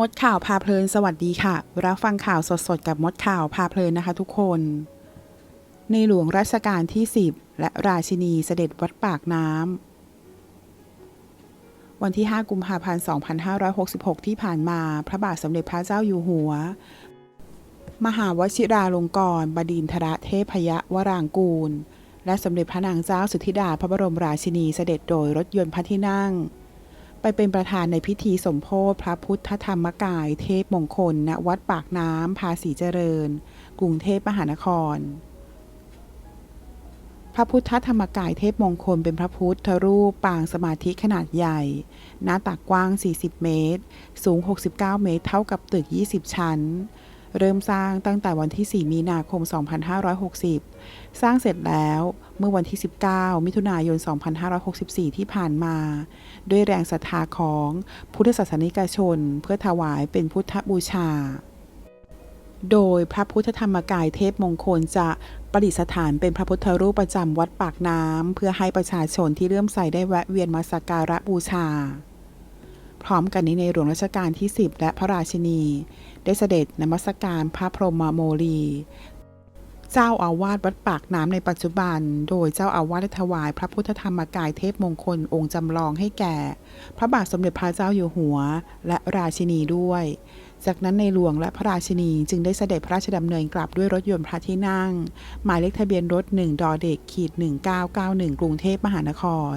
มดข่าวพาเพลินสวัสดีค่ะ รับฟังข่าวสดๆ กับมดข่าวพาเพลินนะคะทุกคน ในหลวงรัชกาลที่ 10 และราชินีเสด็จวัดปากน้ำวันที่ 5 กุมภาพันธ์ 2566 ที่ผ่านมา พระบาทสมเด็จพระเจ้าอยู่หัว มหาวชิราลงกรณบดินทรเทพยวรางกูล และสมเด็จพระนางเจ้าสุธิดาพระบรมราชินีเสด็จโดยรถยนต์พระที่นั่ง ไปเป็นประธานในพิธีสมโพธิพระพุทธธรรมกาย เทพมงคลณวัดปากน้ำภาษีเจริญ กรุงเทพมหานคร พระพุทธธรรมกายเทพมงคลเป็นพระพุทธรูปปางสมาธิขนาดใหญ่ หน้าตักกว้าง 40 เมตร สูง 69 เมตร เท่ากับตึก 20 ชั้น เริ่มสร้างตั้งแต่วันที่ 4 มีนาคม 2560 สร้างเสร็จแล้วเมื่อวันที่ 19 มิถุนายน 2564 ที่ผ่านมา ด้วยแรงศรัทธาของพุทธศาสนิกชน เพื่อถวายเป็นพุทธบูชา โดยพระพุทธธรรมกายเทพมงคลจะประดิษฐานเป็นพระพุทธรูปประจำวัดปากน้ำเพื่อให้ประชาชนที่เลื่อมใสได้แวะเวียนมาสักการะบูชา พร้อมกันนี้ในหลวงรัชกาลที่ 10 และพระราชินี ได้เสด็จนมัสการพระพรหมโมลี เจ้าอาวาสวัดปากน้ำในปัจจุบัน โดยเจ้าอาวาสได้ถวายพระพุทธธรรมกายเทพมงคลองค์จำลองให้แก่ พระบาทสมเด็จพระเจ้าอยู่หัว และราชินีด้วย จากนั้นในหลวงและพระราชินีจึงได้เสด็จพระราชดำเนินกลับด้วยรถยนต์พระที่นั่ง หมายเลขทะเบียนรถ1ดอเด็กขีด1991 กรุงเทพมหานคร